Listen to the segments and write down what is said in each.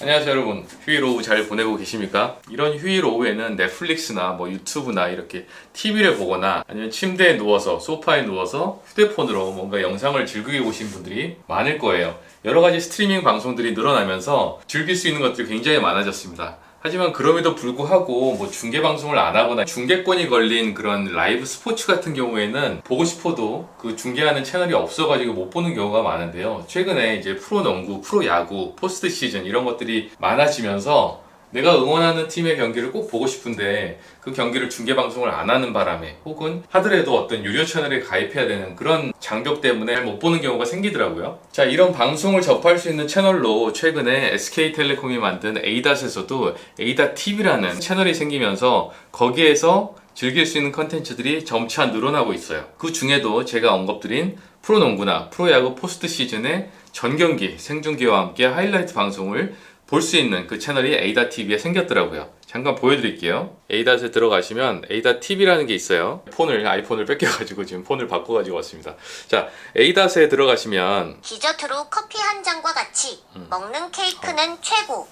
안녕하세요 여러분. 휴일 오후 잘 보내고 계십니까? 이런 휴일 오후에는 넷플릭스나 뭐 유튜브나 이렇게 TV를 보거나 아니면 침대에 누워서 소파에 누워서 휴대폰으로 뭔가 영상을 즐기고 오신 분들이 많을 거예요. 여러 가지 스트리밍 방송들이 늘어나면서 즐길 수 있는 것들이 굉장히 많아졌습니다 하지만 그럼에도 불구하고 뭐 중계 방송을 안 하거나 중계권이 걸린 그런 라이브 스포츠 같은 경우에는 보고 싶어도 그 중계하는 채널이 없어가지고 못 보는 경우가 많은데요. 최근에 이제 프로 농구, 프로 야구, 포스트 시즌 이런 것들이 많아지면서 내가 응원하는 팀의 경기를 꼭 보고 싶은데 그 경기를 중계 방송을 안 하는 바람에 혹은 하더라도 어떤 유료 채널에 가입해야 되는 그런 장벽 때문에 못 보는 경우가 생기더라고요. 자, 이런 방송을 접할 수 있는 채널로 최근에 SK텔레콤이 만든 에이닷에서도 에이닷 TV라는 채널이 생기면서 거기에서 즐길 수 있는 컨텐츠들이 점차 늘어나고 있어요. 그 중에도 제가 언급드린 프로농구나 프로야구 포스트 시즌의 전경기 생중계와 함께 하이라이트 방송을 볼 수 있는 그 채널이 에이다 TV에 생겼더라고요. 잠깐 보여드릴게요. 에이닷에 들어가시면 에이다 TV라는 게 있어요. 폰을 아이폰을 뺏겨가지고 지금 폰을 바꿔가지고 왔습니다. 자, 에이닷에 들어가시면 디저트로 커피 한 잔과 같이 먹는 케이크는 최고.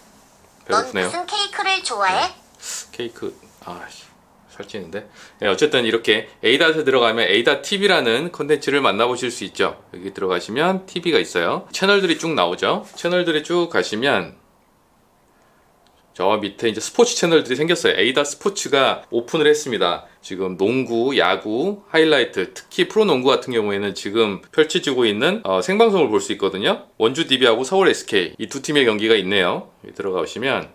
넌 음. 배고프네요. 무슨 케이크를 좋아해? 케이크 아씨 살찌는데 네, 어쨌든 이렇게 에이닷에 들어가면 에이닷 TV라는 컨텐츠를 만나보실 수 있죠 여기 들어가시면 TV가 있어요 채널들이 쭉 나오죠 채널들이 쭉 가시면 저 밑에 이제 스포츠 채널들이 생겼어요. 에이닷 스포츠가 오픈을 했습니다. 지금 농구, 야구, 하이라이트, 특히 프로농구 같은 경우에는 지금 펼쳐지고 있는 어, 생방송을 볼 수 있거든요. 원주 DB하고 서울 SK 이. 두 팀의 경기가 있네요. 여기 들어가 보시면.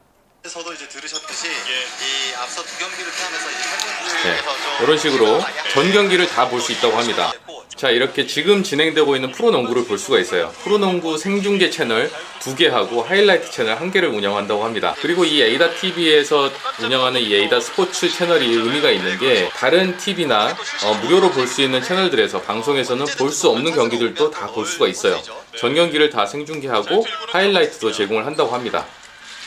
에서도 이제 들으셨듯이 이 앞서 두 경기를 포함해서 이제 네, 네, 이런 식으로 전 경기를 다 볼 수 있다고 합니다. 자, 이렇게 지금 진행되고 있는 프로농구를 볼 수가 있어요. 프로농구 생중계 채널 두 개하고 하이라이트 채널 한 개를 운영한다고 합니다. 그리고 이 에이다 TV에서 운영하는 이 에이다 스포츠 채널이 의미가 있는 게 다른 TV나 무료로 볼 수 있는 채널들에서 방송에서는 볼 수 없는 경기들도 다 볼 수가 있어요. 전 경기를 다 생중계하고 하이라이트도 제공을 한다고 합니다.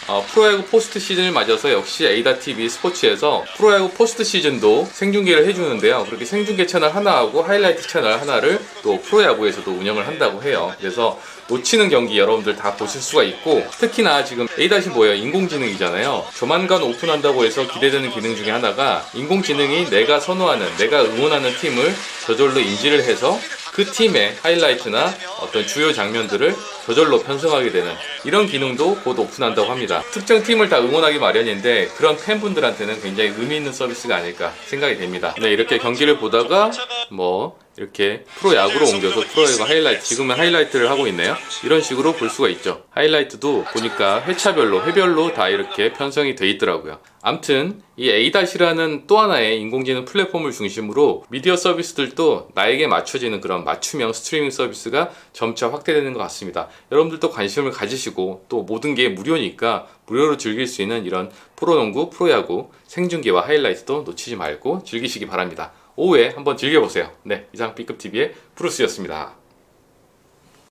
어, 프로야구 포스트 시즌을 맞아서 역시 에이다 TV 스포츠에서 프로야구 포스트 시즌도 생중계를 해주는데요. 그렇게 생중계 채널 하나하고 하이라이트 채널 하나를 또 프로야구에서도 운영을 한다고 해요. 그래서 놓치는 경기 여러분들 다 보실 수가 있고 특히나 지금 에이닷이 뭐예요? 인공지능이잖아요. 조만간 오픈한다고 해서 기대되는 기능 중에 하나가 인공지능이 내가 선호하는, 내가 응원하는 팀을 저절로 인지를 해서 그 팀의 하이라이트나 어떤 주요 장면들을 저절로 편성하게 되는 이런 기능도 곧 오픈한다고 합니다. 특정 팀을 다 응원하기 마련인데 그런 팬분들한테는 굉장히 의미 있는 서비스가 아닐까 생각이 됩니다. 네, 이렇게 경기를 보다가 뭐 이렇게 프로야구로 옮겨서 프로야구 하이라이트 지금은 하이라이트를 하고 있네요. 이런 식으로 볼 수가 있죠. 하이라이트도 보니까 회차별로 회별로 다 이렇게 편성이 돼 있더라고요. 암튼 이 에이닷이라는 또 하나의 인공지능 플랫폼을 중심으로 미디어 서비스들도 나에게 맞춰지는 그런 맞춤형 스트리밍 서비스가 점차 확대되는 것 같습니다. 여러분들도 관심을 가지시고 또 모든 게 무료니까 무료로 즐길 수 있는 이런 프로농구, 프로야구, 생중계와 하이라이트도 놓치지 말고 즐기시기 바랍니다. 오후에 한번 즐겨보세요. 네, 이상 B급 TV의 브루스였습니다.